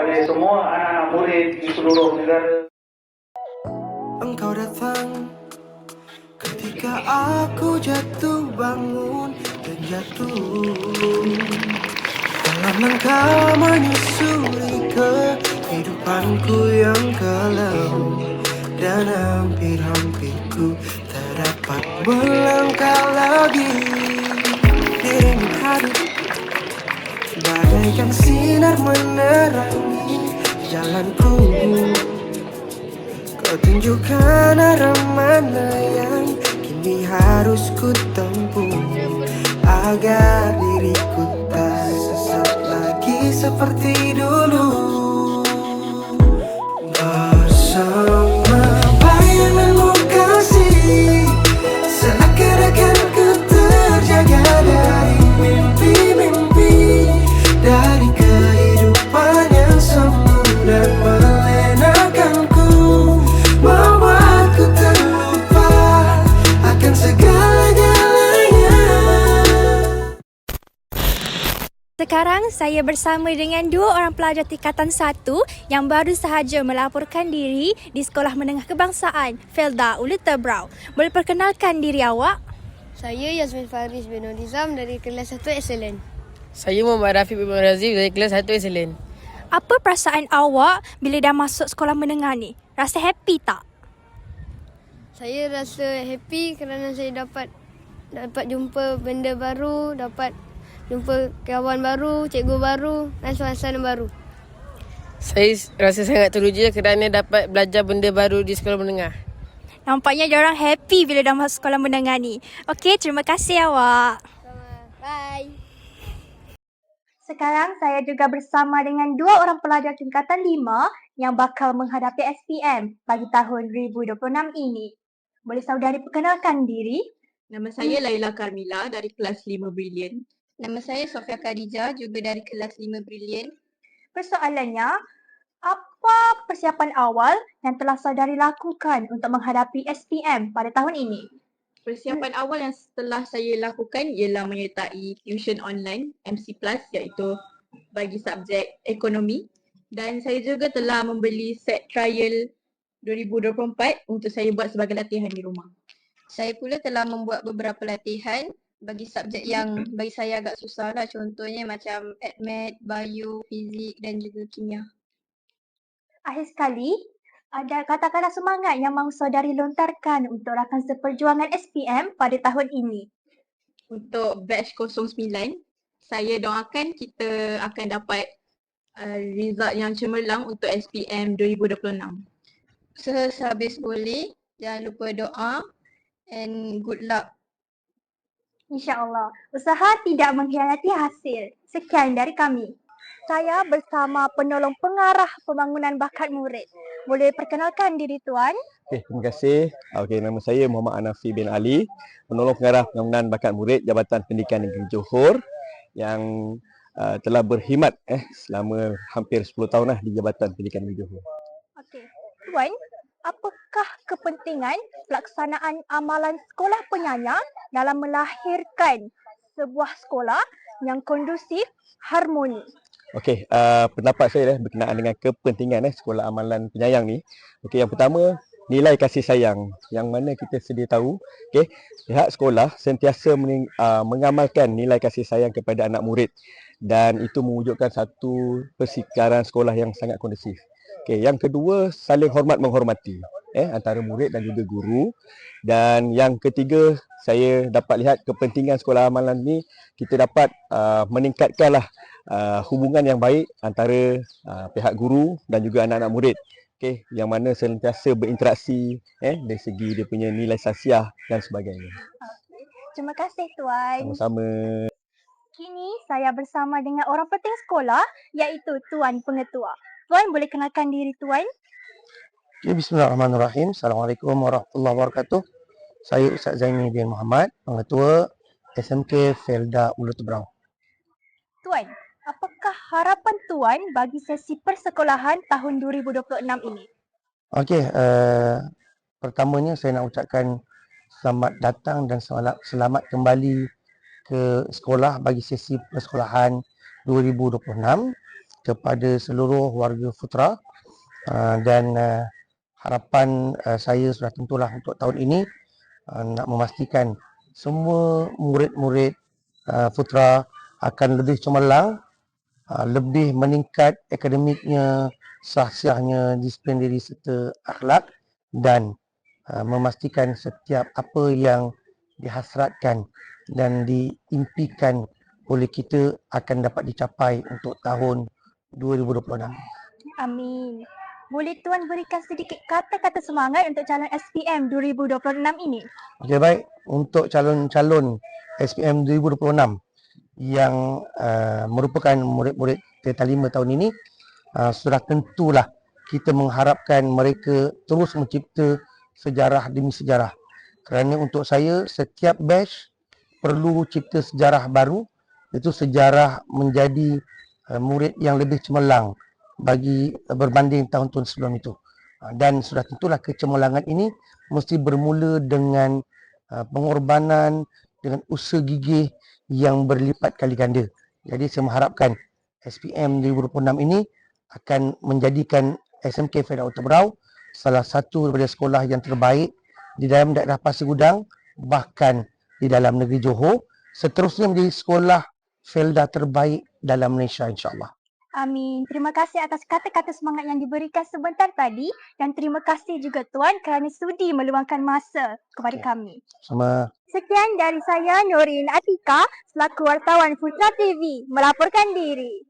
kepada semua anak-anak murid di seluruh negara. Engkau datang ketika aku jatuh bangun dan jatuh dalam langkah menyusuri kehidupanku yang kelam dan hampir-hampir ku tak dapat melangkah lagi dirimu hadir bagaikan sinar menerangi jalanku. Kau tunjukkan arah mana yang kini harus ku tempuh. Agar diriku tak sesat lagi seperti dulu Sekarang saya bersama dengan dua orang pelajar tingkatan 1 yang baru sahaja melaporkan diri di Sekolah Menengah Kebangsaan Felda Ulu Tebrau. Boleh perkenalkan diri awak? Saya Yasmin Faris bin Nizam dari kelas 1 Excellent. Saya Muhammad Rafiq bin Razif dari kelas 1 Excellent. Apa perasaan awak bila dah masuk sekolah menengah ni? Rasa happy tak? Saya rasa happy kerana saya dapat dapat jumpa benda baru, dapat jumpa kawan baru, cikgu baru dan suasana baru. Saya rasa sangat teruja kerana dapat belajar benda baru di sekolah menengah. Nampaknya diorang happy bila dah masuk sekolah menengah ni. Okey, terima kasih awak. Bye. Sekarang saya juga bersama dengan dua orang pelajar tingkatan 5 yang bakal menghadapi SPM bagi tahun 2026 ini. Boleh saudari perkenalkan diri? Nama saya Laila Carmila dari kelas 5 Brilliant. Nama saya Sofia Khadijah juga dari kelas 5 Brilliant. Persoalannya, apa persiapan awal yang telah saudari lakukan untuk menghadapi SPM pada tahun ini? Persiapan awal yang setelah saya lakukan ialah menyertai tuition online MC Plus iaitu bagi subjek ekonomi dan saya juga telah membeli set trial 2024 untuk saya buat sebagai latihan di rumah. Saya pula telah membuat beberapa latihan bagi subjek yang bagi saya agak susah lah. Contohnya macam AdMed, Bio, Fizik dan juga Kimia. Akhir sekali, ada kata-kata semangat yang mahu saudari lontarkan untuk rakan seperjuangan SPM pada tahun ini. Untuk batch 09 saya doakan kita akan dapat uh, result yang cemerlang untuk SPM 2026. Sehabis boleh, jangan lupa doa and good luck. InsyaAllah, usaha tidak mengkhianati hasil. Sekian dari kami. Saya bersama penolong pengarah pembangunan bakat murid. Boleh perkenalkan diri tuan? Okey, terima kasih. Okey, nama saya Muhammad Anafi bin Ali, penolong pengarah pembangunan bakat murid Jabatan Pendidikan Negeri Johor yang uh, telah berkhidmat eh selama hampir 10 tahun lah di Jabatan Pendidikan Negeri Johor. Okey. Tuan, apakah kepentingan pelaksanaan amalan sekolah penyanyang dalam melahirkan sebuah sekolah yang kondusif, harmoni? Okey, uh, pendapat saya eh, berkenaan dengan kepentingan eh sekolah amalan penyayang ni. Okey, yang pertama nilai kasih sayang yang mana kita sedia tahu okey pihak sekolah sentiasa mening, uh, mengamalkan nilai kasih sayang kepada anak murid dan itu mewujudkan satu persikaran sekolah yang sangat kondusif. Okey, yang kedua saling hormat menghormati eh antara murid dan juga guru dan yang ketiga saya dapat lihat kepentingan sekolah amalan ni kita dapat uh, meningkatkanlah uh, hubungan yang baik antara uh, pihak guru dan juga anak-anak murid. Okey, yang mana sentiasa berinteraksi eh dari segi dia punya nilai sasiah dan sebagainya. Terima kasih tuan. Sama-sama. Kini saya bersama dengan orang penting sekolah iaitu tuan pengetua. Tuan boleh kenalkan diri tuan? Okay, Bismillahirrahmanirrahim. Assalamualaikum warahmatullahi wabarakatuh. Saya Ustaz Zaini bin Muhammad, Pengetua SMK Felda Ulu Tebrau. Tuan, apakah harapan tuan bagi sesi persekolahan tahun 2026 ini? Okey, uh, pertamanya saya nak ucapkan selamat datang dan selamat, selamat kembali ke sekolah bagi sesi persekolahan 2026. Kepada seluruh warga Futra. Uh, dan uh, harapan uh, saya sudah tentulah untuk tahun ini uh, nak memastikan semua murid-murid uh, Futra akan lebih cemerlang, uh, lebih meningkat akademiknya, sahsiahnya, disiplin diri serta akhlak dan uh, memastikan setiap apa yang dihasratkan dan diimpikan oleh kita akan dapat dicapai untuk tahun 2026. Amin. Boleh Tuan berikan sedikit kata-kata semangat untuk calon SPM 2026 ini? Okey baik, untuk calon-calon SPM 2026 yang uh, merupakan murid-murid 5 tahun ini, uh, sudah tentulah kita mengharapkan mereka terus mencipta sejarah demi sejarah. Kerana untuk saya, setiap batch perlu cipta sejarah baru, itu sejarah menjadi murid yang lebih cemerlang bagi berbanding tahun-tahun sebelum itu. Uh, dan sudah tentulah kecemerlangan ini mesti bermula dengan uh, pengorbanan, dengan usaha gigih yang berlipat kali ganda. Jadi saya mengharapkan SPM 2026 ini akan menjadikan SMK Feda Utara salah satu daripada sekolah yang terbaik di dalam daerah Pasir Gudang bahkan di dalam negeri Johor seterusnya menjadi sekolah Felda terbaik dalam Malaysia insyaAllah. Amin. Terima kasih atas kata-kata semangat yang diberikan sebentar tadi dan terima kasih juga Tuan kerana sudi meluangkan masa kepada Okey. kami. Sama Sekian dari saya Norin Atika selaku wartawan Putra TV melaporkan diri.